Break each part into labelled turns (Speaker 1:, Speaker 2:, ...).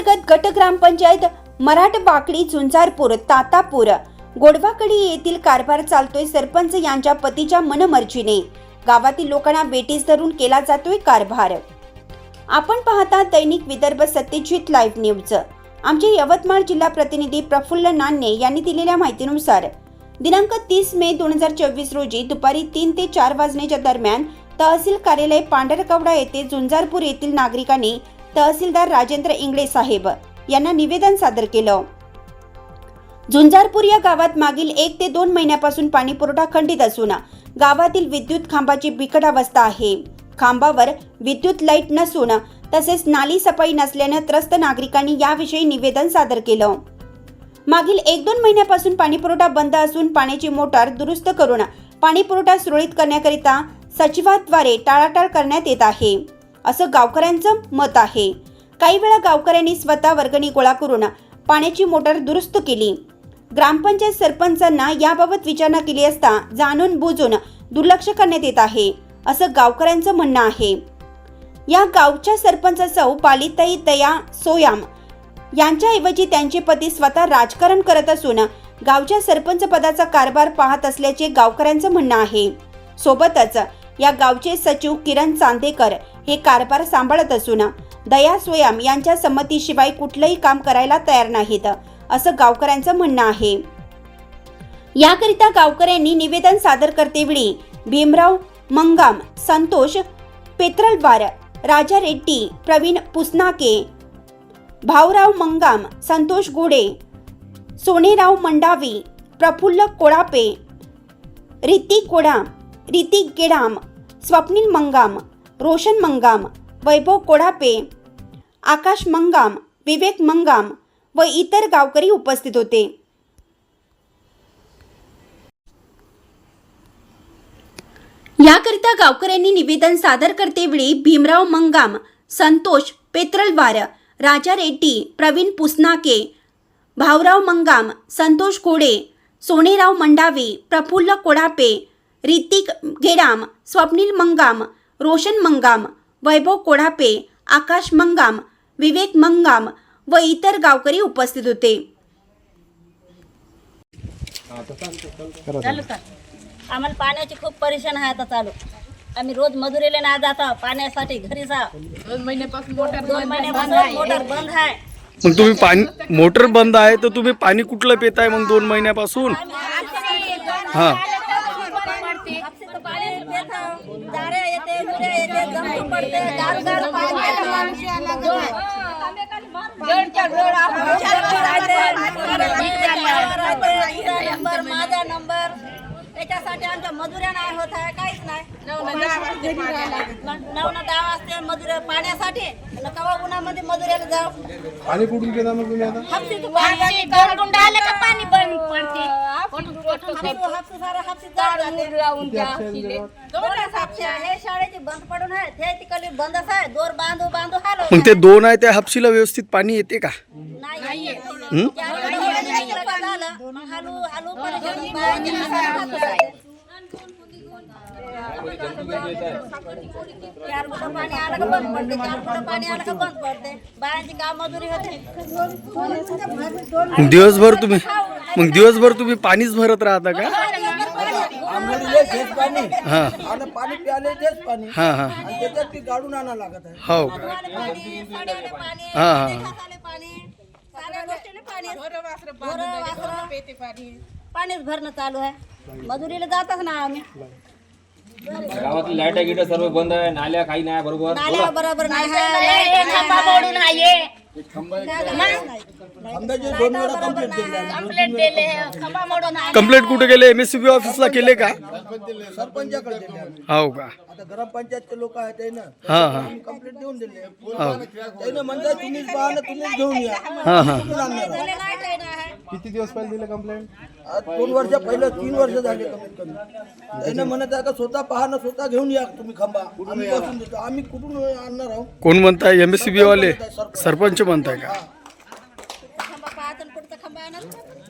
Speaker 1: अंतर्गत गट ग्रामपंचायत मराठ बाकडी झुंजारपूर तातापूर. गोडवाकडी येथील कारभार चालतोय सरपंच यांच्या पतीच्या मनमर्जीने. गावातील लोकांना बेटीस धरून केला जातोय कारभार. आपण पाहता दैनिक विदर्भ सत्यजित लाईव्ह न्यूज. आमचे यवतमाळ जिल्हा प्रतिनिधी प्रफुल्ल नान्ने यांनी दिलेल्या माहितीनुसार दिनांक तीस मे दोन हजार चोवीस रोजी दुपारी तीन ते चार वाजण्याच्या दरम्यान तहसील कार्यालय पांढरकवडा येथे झुंजारपूर येथील नागरिकांनी तहसीलदार राजेंद्र इंगळे साहेब यांना निवेदन सादर केलं. झुंजारपूर या गावात मागील एक ते दोन महिन्यापासून पाणी पुरवठा खंडित असून गावातील विद्युत खांबाची बिकट अवस्था आहे. खांबावर विद्युत लाइट नसून तसेच नाली सफाई नसल्यानं त्रस्त नागरिकांनी याविषयी निवेदन सादर केलं. मागील एक दोन महिन्यापासून पाणीपुरवठा बंद असून पाण्याची मोटार दुरुस्त करून पाणीपुरवठा सुरळीत करण्याकरिता सचिवाद्वारे टाळाटाळ करण्यात येत आहे. असं गावकऱ्यांचं मत आहे. काही वेळा गावकऱ्यांनी स्वतः वर्गणी गोळा करून पाण्याची मोटर दुरुस्त केली. ग्रामपंचायत सरपंचांना याबाबत विचारणा केली असता जाणून बुजून दुर्लक्ष करण्यात येत आहे असं गावकऱ्यांचं म्हणणं आहे. या गावच्या सरपंच सौ पालिताई दया सोयाम यांच्याऐवजी त्यांचे पती स्वतः राजकारण करत असून गावच्या सरपंच पदाचा कारभार पाहत असल्याचे गावकऱ्यांचं म्हणणं आहे. सोबतच या गावचे सचिव किरण चांदेकर हे कारभार सांभाळत असून दया स्वयं यांच्या संमतीशिवाय कुठलंही काम करायला तयार नाहीत असं गावकऱ्यांचं म्हणणं आहे. याकरिता गावकऱ्यांनी निवेदन सादर करतेवेळी भीमराव मंगाम संतोष पेत्रलवार राजा रेड्डी प्रवीण पुसनाके भाऊराव मंगाम संतोष गोडे सोनेराव मंडावी प्रफुल्ल कोळापे रितिक कोडा रितिक गेडाम स्वप्नील मंगाम रोशन मंगाम वैभव कोढापे आकाश मंगाम विवेक मंगाम व इतर गावकरी उपस्थित होते. याकरिता गावकऱ्यांनी निवेदन सादर करतेवेळी भीमराव मंगाम संतोष पेत्रलवार राजा रेड्डी प्रवीण पुसनाके भाऊराव मंगाम संतोष कोडे सोनेराव मंडावी प्रफुल्ल कोडापे ऋतिक गेडाम स्वप्नील मंगाम रोशन मंगाम वैभव कोढापे आकाश मंगाम विवेक मंगाम व इतर गावकरी उपस्थित होते.
Speaker 2: चालू का आम्हाला पाण्याची खूप परेशान आहे आता चालू. आम्ही रोज मजुरीला ना जातो पाण्यासाठी घरी जा.
Speaker 3: दोन महिन्यापासून मोटर
Speaker 2: दोन महिन्यापासून मोटर बंद आहे.
Speaker 4: मग तुम्ही पाणी मोटर बंद आहे तर तुम्ही पाणी कुठलं पिताय मग दोन महिन्यापासून? हा.
Speaker 2: हापसीचं पाणी. जाड्या येते येते जमून पडते गार गार पाणी माझा नंबर त्याच्यासाठी आमच्या मजुऱ्या नाही होत आहे काहीच नाही. नऊ ना दहा वाजते मजुऱ्या पाण्यासाठी कवा उन्हामध्ये मजुऱ्याला जाऊ.
Speaker 5: पाणी कुठून घेता मग तुम्ही आता?
Speaker 2: हापसीचं पाणी का बंद पडते? हापसी हापसी सारं हापसी जाड जाते. दोनच हापसे आहे. शाळेची बंद पडून आहे. ते तिकडे बंदच आहे. दोर बांधू बांधू हालो
Speaker 4: मग ते दोन आहे त्या हापशीला व्यवस्थित पाणी येते का?
Speaker 2: नाही हालू हालू चार पाणी आलं का बंद पडते चार पाणी आलं का बंद पडते बायांची काम मजुरी होते
Speaker 4: मग दिवसभर तुम्ही मग दिवसभर तुम्ही पाणीच भरत राहता का?
Speaker 6: तेच पाणी.
Speaker 4: हा.
Speaker 6: आणि पाणी प्याले तेच पाणी.
Speaker 4: हा हा.
Speaker 6: आणि त्याच्यात ती गाडून आणा लागत आहे.
Speaker 4: हो का?
Speaker 2: पाणी साड्याला पाणी
Speaker 4: हा, हा.
Speaker 2: खताला पाणी साऱ्या गोष्टीला पाणी ढोरं, वासरं. पाणीच भरणं चालू आहे. मजुरीला जातच ना आम्ही.
Speaker 7: गावातली लाइट गिट सर्व बंद आहे नाल्या काही नाही बरोबर?
Speaker 2: नाल्या बरोबर नाही. आहे, खांबा मोडून आहे
Speaker 6: आंब्याचे दोन वेळा कंप्लीट केले.
Speaker 2: खांबा मोडून आहे.
Speaker 4: कंप्लेंट कुठे गेले एम एस सी बी ऑफिसला केले का?
Speaker 6: सरपंचाकडे दिले.
Speaker 4: हो का?
Speaker 6: आता ग्रामपंचायतचे लोक आहेत
Speaker 4: हा हा.
Speaker 6: कंप्लीट देऊन दिले. त्यानं म्हणतात तुम्हीच पहा ना तुम्हीच घेऊन या.
Speaker 4: हा हा.
Speaker 6: आणणार?
Speaker 2: आहे.
Speaker 5: किती दिवस पहिले दिलं कंप्लेंट
Speaker 6: आज दोन वर्ष पहिलं तीन वर्ष झाले कमीत कमी त्यानं म्हणत आहे का स्वतः पहा ना स्वतः घेऊन या तुम्ही खंबा आम्ही बसून देतो. आम्ही कुठून आणणार आहोत?
Speaker 4: कोण म्हणताय? एम एस सी बी वाले? सरपंच म्हणताय का?
Speaker 2: खांबा पाहत आणि पुढचा खांबा नसतो.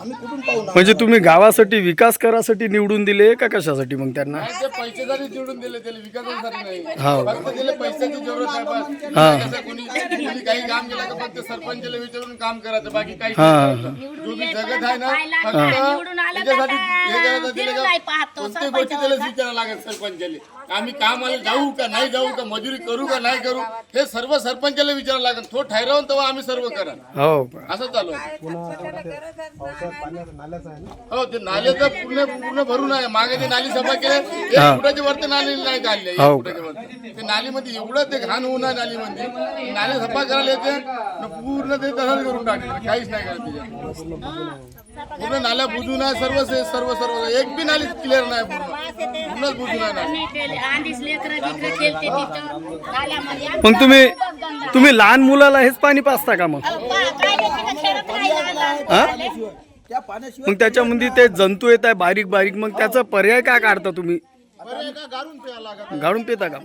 Speaker 6: आम्ही कुठून पाहू ना?
Speaker 4: म्हणजे तुम्ही गावासाठी विकास करासाठी निवडून दिले का कशासाठी मग त्यांना?
Speaker 5: पैसेसाठी निवडून दिले त्याला विकासासाठी नाही.
Speaker 4: हो.
Speaker 5: फक्त त्याला पैशाची जरूरत आहे बस.
Speaker 4: हा.
Speaker 5: कसं कोणी कोणी
Speaker 3: कोणी काही काम केलं तर फक्त सरपंचाला विचारून काम करायचं बाकी काही
Speaker 4: हा,
Speaker 3: नाही
Speaker 4: हा.
Speaker 3: करायचं. जो बी जगत आहे ना
Speaker 2: पाहायला
Speaker 3: फक्त
Speaker 2: लागला, निवडून आलं
Speaker 3: त्याच्यासाठी
Speaker 2: का
Speaker 3: हे करायचं दिलं
Speaker 2: फिरून
Speaker 3: का
Speaker 2: नाही पाहतो
Speaker 3: कोणत्याही गोष्टी त्याला विचारायला लागत सरपंचाला. आम्ही कामाला जाऊ का नाही जाऊ का मजुरी करू का नाही करू हे सर्व सरपंचाला विचारायला लागेल. तो ठरवून तेव्हा आम्ही सर्व करा.
Speaker 4: हो?
Speaker 3: असं चालू आहे हो ते नाल्याचं पूर्ण पूर्ण भरून आहे. मागे ते नाली
Speaker 4: हा.
Speaker 3: फुटाच्या वरती नाही काढले एक
Speaker 4: हो.
Speaker 3: फुटाच्या वरती. ते नालीमध्ये एवढं ते घाण होऊन आहे नालीमध्ये. नाली सफा करायला येते न पूर्ण ते तसंच करून टाकले. काहीच नाही त्याच्यात पूर्ण नाल्या बुजून आहे सर्व से- सर्व सर्व. एक बी नाली क्लिअर नाही पूर्ण. पूर्णच बुजून आहे नाली.
Speaker 4: मग तुम्ही तुम्ही लहान मुलाला हेच पाणी पाजता का मग? मग त्याच्यामध्ये ते जंतू येत आहे बारीक बारीक मग त्याचा पर्याय काय काढता तुम्ही?
Speaker 3: गाडून
Speaker 4: पिता का?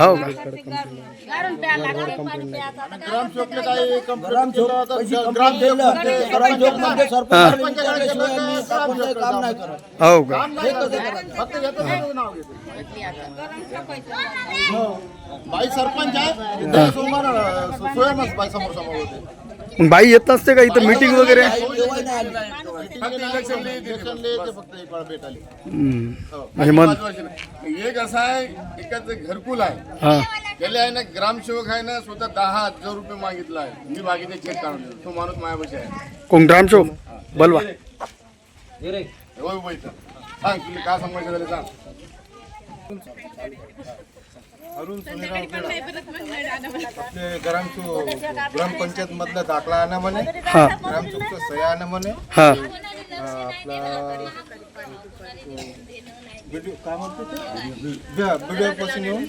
Speaker 4: हो का? हो. का
Speaker 3: बाई सरपंच आहे. सोमवार स्वयंच बाई समोर समोर होते.
Speaker 4: बाई येत नसते का इथं मीटिंग वगैरे. म्हणजे मग.
Speaker 3: एक असं आहे एकाच घरकुल आहे
Speaker 4: हा
Speaker 3: त्याला आहे ना ग्रामसेवक आहे ना स्वतः दहा हजार रुपये मागितला आहे मी बाकीचे चेक काढून देतो. तो माणूस मायापाशी आहे
Speaker 4: कोण ग्रामशोक बलवा
Speaker 3: होय होय इथं. सांग तुला काय सांगायचं झालं सांग
Speaker 5: अरुण सुनीराव केळा आपले ग्रामचो ग्रामपंचायत मधला दाखला आणा म्हणे.
Speaker 4: हा.
Speaker 5: ग्रामचोकचं सह्या आणा म्हणे.
Speaker 4: हा.
Speaker 5: अं, आपला व्हिडिओ काय म्हणते ते? व्हिडिओ पासून येऊन.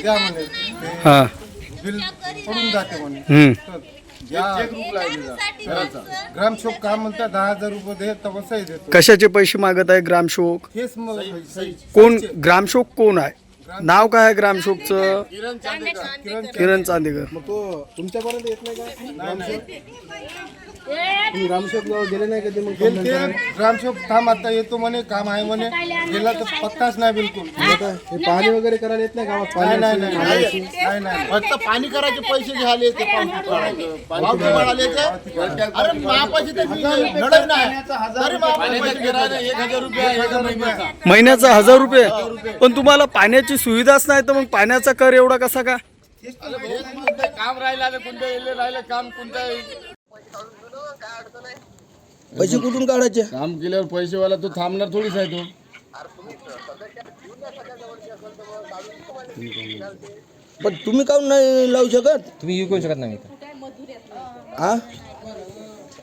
Speaker 5: द्या म्हणे. ते
Speaker 4: हा
Speaker 5: बिल पडून जाते म्हणे.
Speaker 4: हम्म.
Speaker 5: तर या ग्रामसेवक काय म्हणतात? दहा हजार रुपये दे सही देतो.
Speaker 4: कशाचे पैसे मागत आहे ग्रामशोक
Speaker 5: हेच मग सही
Speaker 4: कोण ग्रामशोक कोण आहे? नाव काय आहे ग्रामशोकचं
Speaker 3: किरण चांदेकर
Speaker 4: किरण चांदेकर.
Speaker 5: मग तो तुमच्यापर्यंत येत नाही का? ग्रामसेवक तुम्ही जवळ गेले नाही कधी मग ग्रामसेवक थांब आता येतो म्हणे काम आहे म्हणे. गेला तर पत्ताच नाही बिलकुल. हे पाणी वगैरे करायला येत नाही गावात नाही नाही नाही नाही, नाही नाही
Speaker 3: फक्त पाणी करायचे पैसे घ्याले ते पाणी. पाणी ते. अरे ते नाही. पैसे घ्यायला एक हजार रुपये आहे एका महिन्याचा
Speaker 4: महिन्याचा हजार रुपये. पण तुम्हाला पाण्याची सुविधाच नाही तर मग पाण्याचा कर एवढा कसा का?
Speaker 3: काम राहिलं राहिलं काम कोणतं
Speaker 6: पैसे कुठून काढायचे?
Speaker 3: काम केल्यावर पैसेवाला तो थांबणार थोडीच आहे तो.
Speaker 6: पण तुम्ही काऊन नाही लावू शकत?
Speaker 7: तुम्ही येऊ कोण शकत नाही
Speaker 6: हा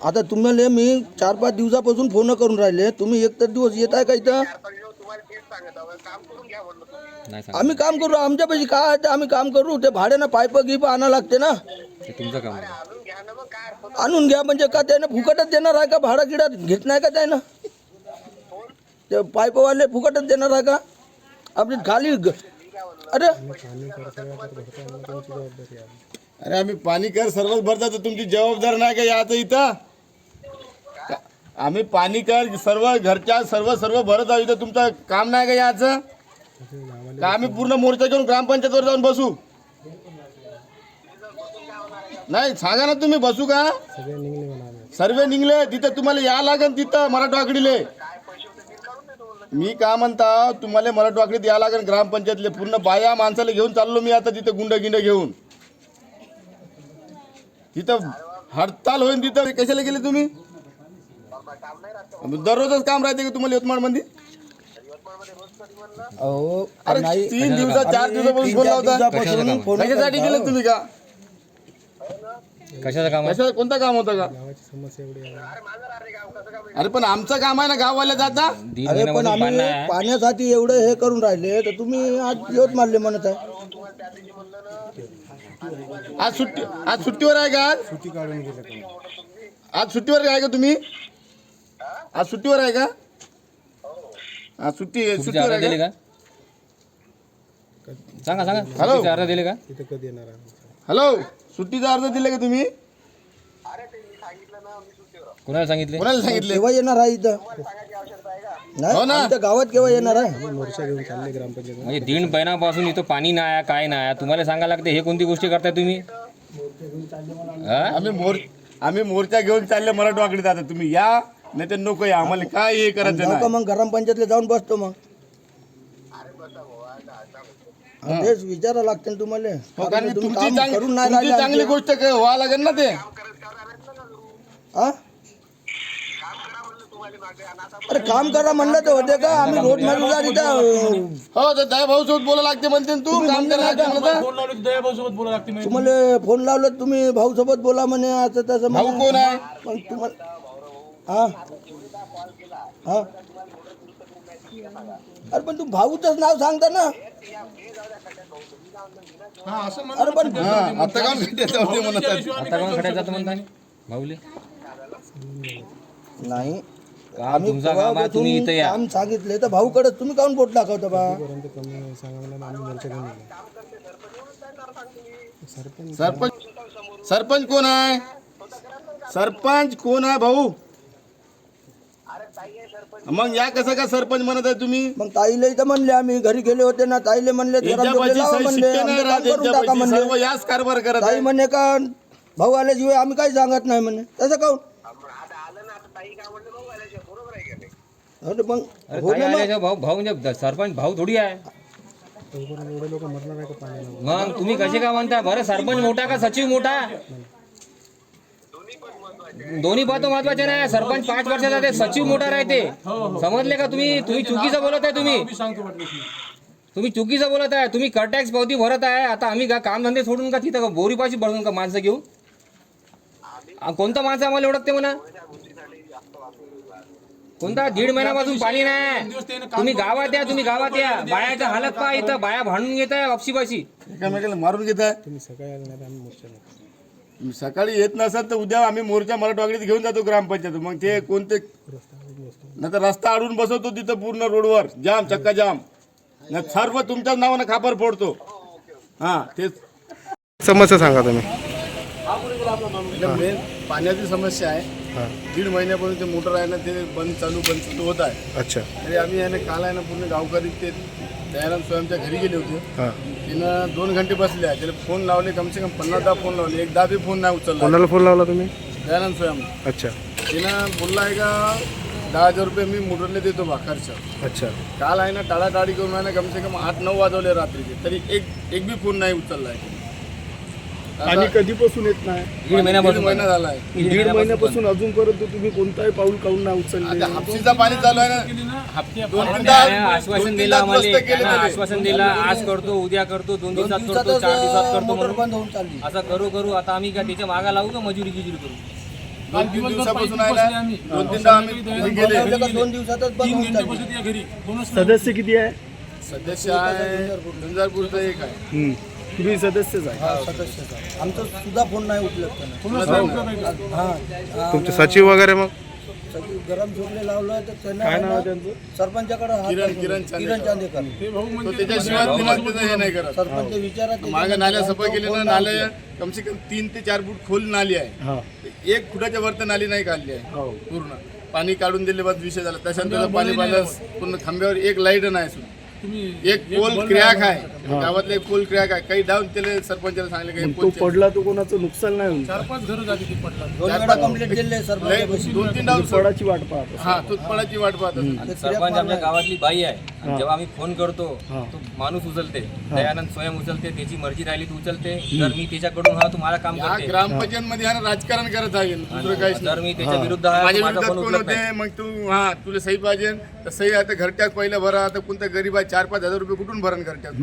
Speaker 6: आता तुम्हाला मी चार पाच दिवसापासून फोन करून राहिले. तुम्ही एक तर दिवस येत आहे का इथं?
Speaker 7: नाही सांग
Speaker 6: आम्ही काम करू आमच्या पैसे काय आहे ते आम्ही काम करू. ते भाड्यानं पाईप गिप आणा लागते ना.
Speaker 7: ते तुमचं काम आहे.
Speaker 6: आणून घ्या म्हणजे का त्यानं फुकटच देणार आहे का? भाडा गिडा घेत नाही का त्यानं? ते पाईपवाले फुकटच देणार आहे का? आपली खाली ग- अरे!
Speaker 3: अरे आम्ही पाणी कर सर्वच भरता तर तुमची जबाबदार नाही का याचं इथं? आम्ही पाणी कर सर्व घरच्या सर्व सर्व भरत आहोत. इथं तुमचं काम नाही का याचं? का आम्ही पूर्ण मोर्चा घेऊन ग्रामपंचायतवर जाऊन बसू? नाही सांगा ना तुम्ही बसू का? सर्वे निघले तिथं तुम्हाला या लागेल तिथं मराठवाकडीले मी का म्हणता तुम्हाला मराठवाकडीत या लागेल ग्रामपंचायतले पूर्ण बाया माणसाला घेऊन चाललो मी आता तिथं गुंड गिंड घेऊन. तिथं हडताल होईल तिथं. कशाला गेले तुम्ही? दररोजच काम राहते का तुम्हाला यवतमाळमध्ये
Speaker 6: अहो
Speaker 3: अरे
Speaker 6: नाही.
Speaker 3: तीन दिवसात चार दिवसापासून
Speaker 6: तीन
Speaker 3: फोन
Speaker 6: चार
Speaker 3: लावता.
Speaker 6: दिवसापासून फोन
Speaker 3: कशासाठी गेले तुम्ही का?
Speaker 7: कशाचं काम?
Speaker 3: कशा कोणतं काम होतं का? अरे पण आमचं काम आहे ना गाववाल्या जाता
Speaker 7: दीड
Speaker 6: अरे पण
Speaker 7: महिन्यामध्ये पाणी
Speaker 6: आम्ही
Speaker 7: आहे
Speaker 6: पाण्यासाठी एवढं हे करून राहिले तर तुम्ही आज यवत मारले म्हणत आहे.
Speaker 3: आज सुट्टी आज सुट्टीवर आहे का आज?
Speaker 5: सुट्टी काढून गेले
Speaker 3: आज सुट्टीवर आहे का तुम्ही? आज सुट्टीवर आहे का? आज सुट्टी
Speaker 7: सुट्टीचे
Speaker 3: सुट्टीवर
Speaker 7: अर्ज
Speaker 3: आहे
Speaker 7: दिले
Speaker 3: का?
Speaker 7: का सांगा. सांगा
Speaker 3: हॅलो.
Speaker 7: अर्ज दिले का?
Speaker 5: इथं कधी येणार आहे
Speaker 3: हॅलो सुट्टीचा अर्ज दिला का तुम्ही?
Speaker 7: कोणाला सांगितले?
Speaker 3: कोणाला सांगितले?
Speaker 6: केव्हा येणार आहे इथं? नाही
Speaker 3: हो ना.
Speaker 6: आमच्या गावात केव्हा येणार आहे?
Speaker 7: म्हणजे दीड महिन्यापासून इथं पाणी नाही आहे काय नाही आहे. तुम्हाला सांगायला लागते हे कोणती गोष्टी करताय तुम्ही? हा?
Speaker 3: आम्ही मोर आम्ही मोर्चा घेऊन चालले मराठवाकडे आता. तुम्ही या. नाही तर नको या आम्हाला काय हे करायचं
Speaker 6: जाऊ का
Speaker 3: नाही.
Speaker 6: मग ग्रामपंचायतला जाऊन बसतो मग. हा, तेच विचारा लागते ना तुम्हाला.
Speaker 3: हो, कारण
Speaker 6: कारण
Speaker 3: की
Speaker 6: तुम्ही
Speaker 3: तुमची
Speaker 6: काम
Speaker 3: चांग-
Speaker 6: करून नाही
Speaker 3: तुमची
Speaker 6: राहिले
Speaker 3: चांगली
Speaker 6: आमचे.
Speaker 3: गोष्ट व्हावं लागेल ना ते?
Speaker 6: हा? अरे काम करा म्हणलं तर होते का? आम्ही रोड मजूर इथं
Speaker 3: हो तर दया भाऊ सोबत बोला लागते म्हणते ना तू? काम करायला लागते म्हणलं तर.
Speaker 6: तुम्हाला फोन लावलं तुम्ही भाऊ सोबत बोला म्हणे असं तसं
Speaker 3: भाऊ
Speaker 6: म्हणे.
Speaker 3: कोण आहे?
Speaker 6: पण तुम्हाला हा? हा? अरे पण तू भाऊचंच नाव सांगता ना. अरे पण
Speaker 3: हा आता काम त्याच्यावरती म्हणत.
Speaker 7: आता कोण खड्यात जातं म्हणता भाऊले
Speaker 6: नाही.
Speaker 7: काम
Speaker 6: आम्ही
Speaker 7: तुमचा तुम्ही इथं या.
Speaker 6: काम सांगितले तर भाऊकडे तुम्ही काऊन बोट दाखवता बा?
Speaker 3: सरपंच सरपंच कोण आहे? सरपंच कोण आहे भाऊ? मग या कसं का सरपंच म्हणत आहे तुम्ही?
Speaker 6: मग ताईले तर म्हणले आम्ही. घरी गेले होते ना ताईले म्हणले जरा
Speaker 3: यांच्या
Speaker 6: डोळे
Speaker 3: पाशी
Speaker 6: लावा
Speaker 3: सही
Speaker 6: म्हणले.
Speaker 3: शिक्के नाही
Speaker 6: आमचं
Speaker 3: राहत
Speaker 6: काम करून
Speaker 3: यांच्या
Speaker 6: टाका
Speaker 3: पाशी. सर्व
Speaker 6: म्हणले
Speaker 3: याच कारभार करत
Speaker 6: ताई
Speaker 3: आहे
Speaker 6: म्हणे का भाऊ आल्याशिवाय आम्ही काही सांगत नाही म्हणे. तसं काऊन अरे मग
Speaker 7: अरे
Speaker 6: हो
Speaker 7: ताई
Speaker 6: ना मग.
Speaker 7: आल्याच्या भाऊ भाऊ म्हणजे सरपंच भाऊ थोडी आहे. मग तुम्ही कसे का म्हणता बरं सरपंच मोठा का सचिव मोठा? दोन्ही पद महत्त्वाचे नाही. सरपंच पाच वर्षाचा ते सचिव मोठा राहते. समजले का तुम्ही? तुम्ही चुकीचं बोलत आहे तुम्ही. तुम्ही चुकीचं बोलत आहे. तुम्ही कर टॅक्स पावती भरत आहे. आता आम्ही का काम धंदे सोडून का तिथं का बोरीपाशी बसून का माणसं घेऊ आ, कोणतं माणसं आम्हाला ओळखते म्हणा? कोणता दीड महिन्यापासून पाणी नाही. तुम्ही गावात या तुम्ही गावात या. बायाच्या हालत पहा इथं. बाया भांडून घेत आहे
Speaker 3: एकामेकाला मारून घेत आहे सकाळी येत नसत तर उद्या आम्ही मोर्चा मराठवाडीत घेऊन जातो ग्रामपंचायत. मग ते कोणते? नाही तर रस्ता अडवून बसवतो तिथं पूर्ण रोडवर. जाम चक्का जाम. सर्व तुमच्याच नावानं खापर फोडतो. हा तेच.
Speaker 5: समस्या सांगा तुम्ही.
Speaker 3: मेन पाण्याची समस्या आहे. दीड महिन्यापासून ते मोटर आहे ना ते बंद चालू बंद चालू होत आहे.
Speaker 5: अच्छा.
Speaker 3: तरी आम्ही आहे ना काल आहे ना पूर्ण गावकरी ते दयाराम स्वयंच्या घरी गेले होते.
Speaker 5: हां.
Speaker 3: तिनं दोन घंटे बसले आहे त्याला फोन लावले कमसे कम पन्नास दहा फोन लावले. एकदा बी फोन नाही उचलला.
Speaker 5: कोणाला फोन लावला तुम्ही?
Speaker 3: दयानंद स्वयं.
Speaker 5: अच्छा.
Speaker 3: तिनं बोलला आहे का दहा हजार रुपये मी मोटरला देतो बा खर्च.
Speaker 5: अच्छा.
Speaker 3: काल आहे ना टाळाटाळी करून आहे ना कमसे कम आठ नऊ वाजवले रात्रीचे. तरी एक एक बी फोन नाही उचलला आहे.
Speaker 5: आणि कधीपासून येत नाही?
Speaker 7: दीड महिन्यापासून
Speaker 3: महिना झाला आहे.
Speaker 5: दीड महिन्यापासून. अजूनपर्यंत तुम्ही कोणताही पाऊल काऊन नाही उचलले.
Speaker 3: हापसीचा पाणी चालू आहे ना.
Speaker 7: आश्वासन दिलं आम्हाला. आश्वासन दिलं. आज करतो उद्या करतो दोन दिवसात करतो चार दिवसात करतो म्हणून. असं करू करू. आता आम्ही का त्याच्या मागा लावू का मजुरी गिजुरी करू?
Speaker 3: दोन तीन दिवसापासून ना दोन तीनदा आम्ही गेले
Speaker 6: दोन दिवसातच
Speaker 5: सदस्य किती आहे?
Speaker 3: सदस्य आहे झंझारपूरचा एक आहे.
Speaker 5: तुम्ही सदस्यच आहे
Speaker 6: हा, सदस्यच आहे. आमचा सुद्धा फोन नाही हा हा,
Speaker 5: तुमचे सचिव वगैरे मग?
Speaker 6: सगळी गरम झोपले लावलं तर त्यांना
Speaker 5: काय
Speaker 6: आहे
Speaker 5: नाव
Speaker 6: ना,
Speaker 5: आहे त्यांचं?
Speaker 6: सरपंचाकडे हात
Speaker 3: किरण- चांदेकर.
Speaker 6: किरण चांदेकर.
Speaker 3: तो त्याच्याशिवाय हे नाही करत.
Speaker 6: सरपंच विचारा ते.
Speaker 3: मागे नाल्या सफा केली ना नाल्या कमसे कम तीन ते चार फूट खोल नाली आहे.
Speaker 5: हां.
Speaker 3: एक फुटाच्या वर तर नाली नाही काढली आहे. पूर्ण. पाणी काढून दिले बस विषय झाला. त्याच्यानंतर पाणी पाहिलं पूर्ण खांब्यावर एक लाइट नाही सुद्धा एक पोल क्रॅक आहे. गावातले एक पोल क्रॅक आहे. काही डाऊन त्याला सरपंचाला सांगले काही
Speaker 5: तो
Speaker 3: पोल
Speaker 5: पडला तो कोणाचं नुकसान नाही होईल.
Speaker 6: दोन वेळा कंप्लेंट दिले सरपंच
Speaker 3: दोन तीन डाऊन
Speaker 5: फळाची वाट पाहत
Speaker 3: हा तूच पडायची वाट पाहत असेल.
Speaker 7: सरपंच आमच्या गावातली बाई आहे. जेव्हा आम्ही फोन करतो तो माणूस उचलते. दयानंद स्वयं उचलते त्याची मर्जी राहिली तू उचलते. तर मी त्याच्याकडून हा तुम्हाला काम करते.
Speaker 3: ग्रामपंचायत मध्ये राजकारण करत आहे. दुसरं काहीच
Speaker 7: जर मी त्याच्या विरुद्ध
Speaker 3: माझ्या विरोधात कोण होते? मग तू हा तुला सही पाहिजे. तर सही आता घरट्यात पहिलं भरा. आता कोणता गरीब आहे चार पाच हजार रुपये कुठून भरण घरट्यात?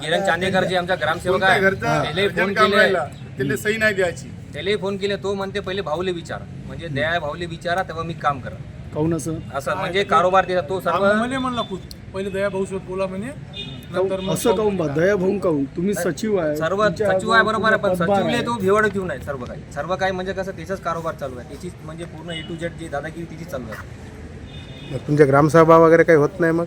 Speaker 7: किरण चांदेकर जे आमचा ग्रामसेवक आहे. त्यालाही फोन केले
Speaker 3: त्याला सही नाही द्यायची.
Speaker 7: त्यालाही फोन केले तो म्हणते पहिले भाऊले विचार. म्हणजे दया भाऊले विचारा तेव्हा मी काम करा.
Speaker 5: काऊन असं?
Speaker 7: असं म्हणजे कारोबार त्याचा तो सर्व
Speaker 8: म्हणे म्हणला खुद पहिले दया भाऊ सोबत बोला म्हणे नंतर मग
Speaker 5: असं काऊन बा? दया भाऊन काऊन? तुम्ही सचिव आहे.
Speaker 7: सर्व
Speaker 5: तुमच्या
Speaker 7: सचिव आहे बरोबर आहे पण
Speaker 5: हातात पदभार
Speaker 7: सचिवले
Speaker 5: आहे.
Speaker 7: तो भिवड घेऊन आहे सर्व काही. सर्व काही म्हणजे कसं त्याचाच कारोबार चालू आहे. त्याचीच म्हणजे पूर्ण ए टू जेड जी दादागिरी तिची चालू आहे.
Speaker 5: तुमच्या ग्रामसभा वगैरे काही होत नाही मग?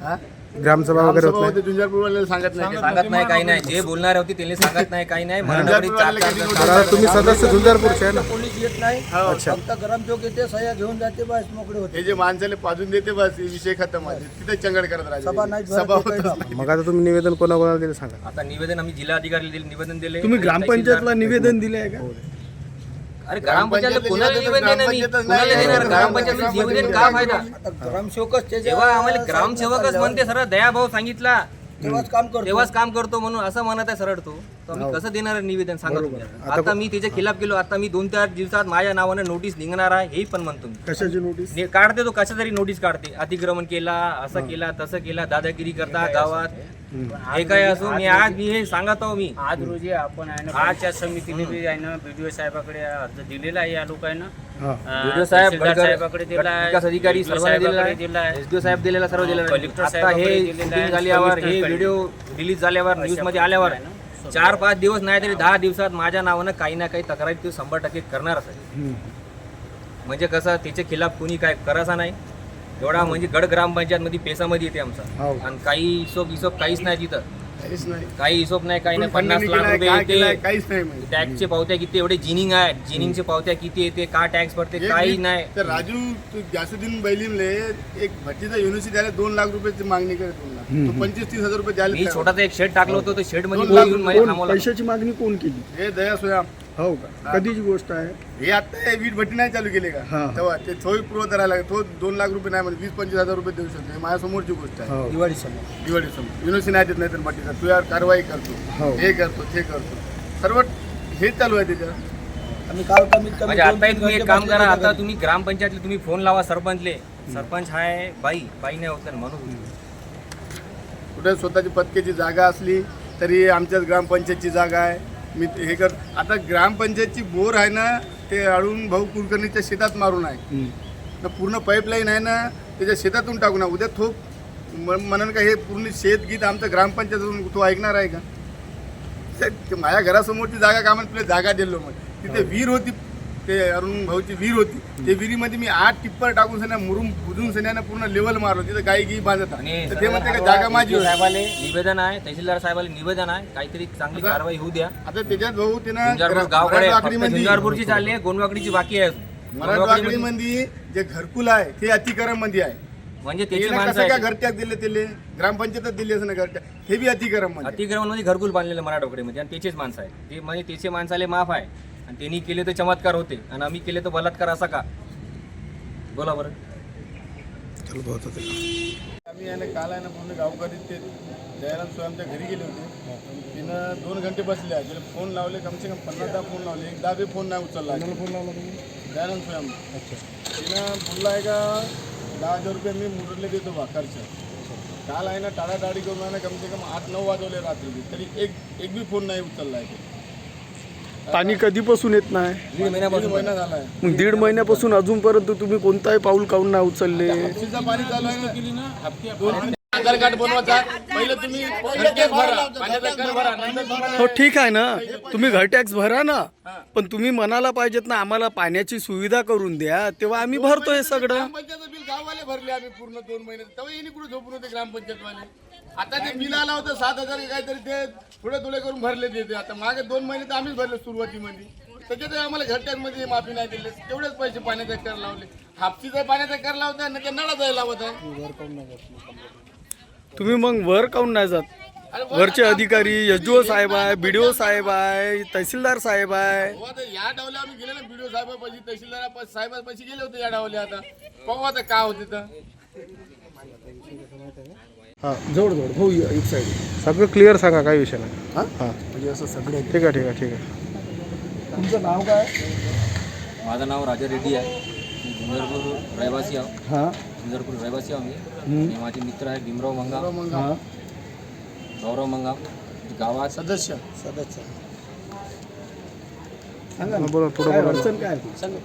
Speaker 3: हा?
Speaker 5: ग्रामसभा वगैरे होत
Speaker 3: झुंजारपूरवाले सांगत नाही.
Speaker 7: सांगत नाही काही नाही. जे बोलणार होते त्यांनी सांगत नाही काही नाही. मराठवाडी चार- चार- चार-
Speaker 5: नाही आता तुम्ही सदस्य झुंजारपूरचे आहे ना?
Speaker 6: पोलीस येत नाही. फक्त गरम चौक येते सह्या घेऊन जाते बस मोकळे होते.
Speaker 3: हे जे माणसाला पाजून देते बस हे विषय खतम आहे. तिथे चंगड करत राहते
Speaker 6: सभा नाही
Speaker 3: सभा
Speaker 6: भरत,
Speaker 3: होतच
Speaker 6: काही
Speaker 3: नाही.
Speaker 5: मग आता तुम्ही निवेदन कोणाकोणाला दिलं सांगा?
Speaker 7: आता निवेदन आम्ही जिल्हाधिकारी दिले निवेदन दिले.
Speaker 4: तुम्ही ग्रामपंचायतला निवेदन दिले आहे का
Speaker 7: अरे ग्रामपंचायतला कोणाला निवेदन देणार कोणाला
Speaker 3: नाही.
Speaker 7: देणार ग्रामपंचायत निवेदन का फायदा?
Speaker 6: आता ग्रामसेवकच
Speaker 7: जेव्हा आम्हाला ग्रामसेवकच म्हणते सरळ दयाभाऊ सांगितला.
Speaker 6: तेव्हाच काम करतो.
Speaker 7: तेव्हाच काम करतो म्हणून असं म्हणत आहे सरळ तो. तर आम्ही कसं देणार आहे निवेदन सांगा तुम्ही. आता. आता मी त्याच्या खिलाफ गेलो आता मी दोन चार दिवसात माझ्या नावाने नोटीस निघणार आहे हे पण म्हणतो मी.
Speaker 5: कशाची नोटीस
Speaker 7: ने- काढते तो कशा तरी नोटीस काढते. अतिक्रमण केला असं केला तसं केला दादागिरी करता गावात. हे काय असो मी आज मी हे सांगत आहो मी.
Speaker 9: आज रोजी आपण आहे ना आजच्या समितीने बी आहे ना बीडीओ साहेबाकडे अर्ज दिलेला आहे या लोकांना.
Speaker 7: व्हिडिओ साहेब
Speaker 9: तहसीलदार साहेबाकडे दिला आहे
Speaker 7: विकास अधिकारी
Speaker 9: BDO
Speaker 7: सर्वांना दिलेला
Speaker 9: साहेबाकडे दिला
Speaker 7: आहे. एसडीओ साहेब दिलेला सर्व दिलेला आहे.
Speaker 9: कलेक्टर
Speaker 7: आता
Speaker 9: साहेबाकडे
Speaker 7: हे
Speaker 9: दिलेला आहे.
Speaker 7: shooting झाल्यावर हे. व्हिडिओ रिलीज झाल्यावर न्यूजमध्ये आल्यावर चार पाच दिवस नाही तरी दहा दिवसात माझ्या नावानं काही ना काही तक्रारी तो शंभर टक्के करणारच आहे म्हणजे कसं त्याच्या खिलाफ कोणी काय करायचा नाही. एवढा म्हणजे गड ग्रामपंचायत मध्ये पेसामध्ये येते आमचा. आणि काही हिशोब हिशोब काहीच नाही तिथं.
Speaker 3: काहीच नाही.
Speaker 7: काही हिशोब नाही काही नाही. पन्नास लाख रुपये येते.
Speaker 3: काहीच नाही माहिती.
Speaker 7: टॅक्सचे पावत्या किती एवढे जिनिंग आहे जिनिंगचे पावत्या किती येते का टॅक्स पडते
Speaker 3: एक
Speaker 7: काही
Speaker 3: मी-
Speaker 7: नाही.
Speaker 3: तर राजू तू जासुद्दीन बैलीनले एक भट्टीचा युनिव्हर्सिटी द्यायला दोन लाख रुपयाची मागणी करत होता तो पंचवीस तीस हजार रुपये द्यायला
Speaker 7: मी
Speaker 3: तयार
Speaker 7: छोटासा एक शेड टाकलो होतो तो शेडमध्ये
Speaker 3: दोन लाख
Speaker 7: येऊन माझ्या
Speaker 4: कोण
Speaker 7: थांबवला.
Speaker 4: पैशाची मागणी कोण केली.
Speaker 3: हे दया सोयाम
Speaker 4: हो का? कधीची गोष्ट आहे?
Speaker 3: हे आता हे वीट भट्टी नाही चालू केली का?
Speaker 4: हा.
Speaker 3: तेव्हा ते थोडी पुरवठा राहिला तो दोन लाख रुपये नाही म्हणजे वीस पंचवीस हजार रुपये देऊ शकतो. हे माझ्यासमोरची गोष्ट आहे.
Speaker 4: हो.
Speaker 6: दिवाळी समोर
Speaker 3: दिवाळी समोर युनिव्हर्सिटी नाही देत नाही तर भट्टीचा. तू यार कारवाई करतो.
Speaker 4: हो.
Speaker 3: हे करतो ते करतो. सर्व हे चालू आहे त्याच्यात
Speaker 6: आम्ही काल कमीत कमी
Speaker 7: म्हणजे
Speaker 6: दोन-
Speaker 7: आता
Speaker 6: तीन
Speaker 7: तुम्ही एक
Speaker 6: घंटे
Speaker 7: काम करा आता. तुम्ही ग्रामपंचायतले तुम्ही फोन लावा सरपंचले. सरपंच हाय बाई बाई नाही होत ना म्हणून.
Speaker 3: कुठे स्वतःची पत्केची जागा असली तरी आमच्याच ग्रामपंचायतची जागा आहे. मी ते- हे कर. आता ग्रामपंचायतची बोर आहे ना ते अळून भाऊ कुलकर्णीच्या शेतात मारून आहे. ना पूर्ण पाईपलाईन आहे ना त्याच्या शेतातून टाकू ना उद्या म- म्हणन का हे पूर्ण शेतगीत आमचं ग्रामपंचायतून तो ऐकणार आहे का? माझ्या घरासमोरची जागा का म्हणून तुला जागा दिलो मग तिथे विहीर होती ते अरुण भाऊची विहीर होती. ते विहिरीमध्ये मी आठ टिप्पर टाकून सन्या मुरुम बुजून सन्यानं पूर्ण लेवल मारलो. तिथं गाई गी
Speaker 7: आणि
Speaker 3: आहे. तर ते म्हणते का जागा माझी होती.
Speaker 7: साहेबाले निवेदन आहे तहसीलदार साहेबाले निवेदन आहे काहीतरी चांगली
Speaker 3: आता-
Speaker 7: कारवाई होऊ द्या.
Speaker 3: आता त्याच्यात भाऊ तिनं
Speaker 7: झुंजारपूर गावकडे फक्त
Speaker 3: आकडीमध्ये
Speaker 7: झुंजारपूरची चालली आहे गोंडवाकडीची बाकी आहे अजून. गोंडवाकडीमध्ये-
Speaker 3: मध्ये जे घरकुल आहे ते अतिक्रममध्ये आहे.
Speaker 7: म्हणजे त्याची
Speaker 3: त्याला
Speaker 7: माणसं
Speaker 3: कसं का
Speaker 7: आहेत.
Speaker 3: घरट्याक दिले त्याले? ग्रामपंचायतात दिले असं ना घरट्याक हे बी
Speaker 7: अतिक्रममध्ये अतिक्रमणमध्ये घरकुल बांधलेलं मराठवाड्यामध्ये आणि त्याचेच माणसं आहेत. ते म्हणजे त्याचे माणसाले माफ आहे. आणि त्यांनी केले तर चमत्कार होते. आणि आम्ही केले तर बलात्कार असा का? बोला बरं.
Speaker 3: आम्ही आहे ना काल आहे ना पूर्ण गावकरी ते जयराम स्वयंच्या घरी गेले होते. तिनं दोन घंटे बसले आहे तिला फोन लावले कमसे कम पन्नास दहा फोन लावले. एकदा बी फोन नाही उचलला. फोन लावला जयराम स्वयं तिनं बोलला आहे का दहा हजार रुपये मी मुरडले देतो बा खर्च काल आहे ना टाळाटाळी करून आहे ना कमसे कम आठ नऊ वाजवले रात्री. तरी एक एक बी फोन नाही उचलला आहे.
Speaker 4: पाणी कधीपासून येत नाही?
Speaker 7: दीड महिन्यापासून
Speaker 3: महिना झाला आहे
Speaker 4: मग दीड महिन्यापासून अजूनपर्यंत तुम्ही कोणताही पाऊल काऊन नाही उचलले?
Speaker 3: हापसीचं पाणी चालू आहे. ना दोन आधार कार्ड बनवायचा पहिले तुम्ही घरट्याक भरा. पाण्याचा कर भरा नंतर तुम्हाला
Speaker 4: हो ठीक आहे ना. तुम्ही घर टॅक्स भरा ना. पण तुम्ही म्हणायला पाहिजेत ना आम्हाला पाण्याची सुविधा करून द्या. तेव्हा आम्ही भरतो हे सगळं.
Speaker 3: बिल गाववाले भरले आम्ही पूर्ण दोन महिने तेव्हा येणे कुठे झोपून होते ग्रामपंचायतवाले? आता ते बिल आला होतं सात हजार काहीतरी ते थोडे थोडे करून भरले ते आता मागे दोन महिने तर आम्हीच भरले सुरुवातीमध्ये. त्याच्यात आम्हाला घरट्यांमध्ये माफी नाही दिली. तेवढेच पैसे पाण्याचा कर लावले. हापसीचा पाण्याचा कर लावताय ना ते नळाचा लावत आहे
Speaker 4: तुम्ही मग वर काऊन नाही जात? वरचे अधिकारी एसडीओ साहेब आहे बीडीओ साहेब आहे तहसीलदार साहेब आहे.
Speaker 3: हो आता या डावले आम्ही गेले ना बीडीओ साहेबापाशी तहसीलदार साहेबापाशी गेले होते या डावले आता. पाहू आता का होते तर.
Speaker 4: हा जोड जोड. हो एक साईड.
Speaker 5: सगळं क्लिअर सांगा काय विषय नाही. हां?
Speaker 4: म्हणजे असं सगळे
Speaker 5: ठीक आहे ठीक आहे ठीक आहे.
Speaker 4: तुमचं नाव काय?
Speaker 7: माझं नाव राजा रेड्डी आहे. मी रहिवासी आहो.
Speaker 4: हां.
Speaker 7: झुंजरपूर रहिवासी आहो मी आणि माझे मित्र आहेत भीमराव मंगाम
Speaker 4: हां.
Speaker 7: गौरव मंगाम गावात.
Speaker 3: सदस्य
Speaker 6: सदस्य.
Speaker 4: सांगा ना.
Speaker 5: बोला थोडं
Speaker 4: काय
Speaker 5: बोला.
Speaker 4: अडचण काय?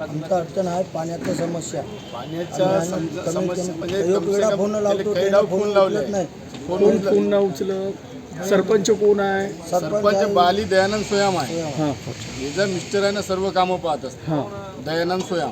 Speaker 6: आमचा अडचण आहे पाण्याची समस्या.
Speaker 3: पाण्याच्या
Speaker 6: आणि
Speaker 3: समज-
Speaker 6: कमीत
Speaker 3: समस्या
Speaker 6: कमी
Speaker 3: म्हणजे
Speaker 6: एक
Speaker 3: कमसे
Speaker 6: वेळा
Speaker 3: कम
Speaker 6: फोन लावतो
Speaker 3: त्याला
Speaker 6: त्याला
Speaker 3: कैलाव
Speaker 6: फोन
Speaker 3: फोन लावले.
Speaker 6: उचलत नाही.
Speaker 3: फोन
Speaker 4: कोण
Speaker 3: उचलत-
Speaker 4: कोण ना उचलत सरपंच कोण आहे?
Speaker 6: सरपंच
Speaker 3: सरपंच
Speaker 6: आहे.
Speaker 3: बाली दयानंद सोयाम आहे.
Speaker 4: हां.
Speaker 3: मिस्टर आहे ना सर्व कामं पाहत असतात.
Speaker 4: हां.
Speaker 3: दयानंद सोयाम.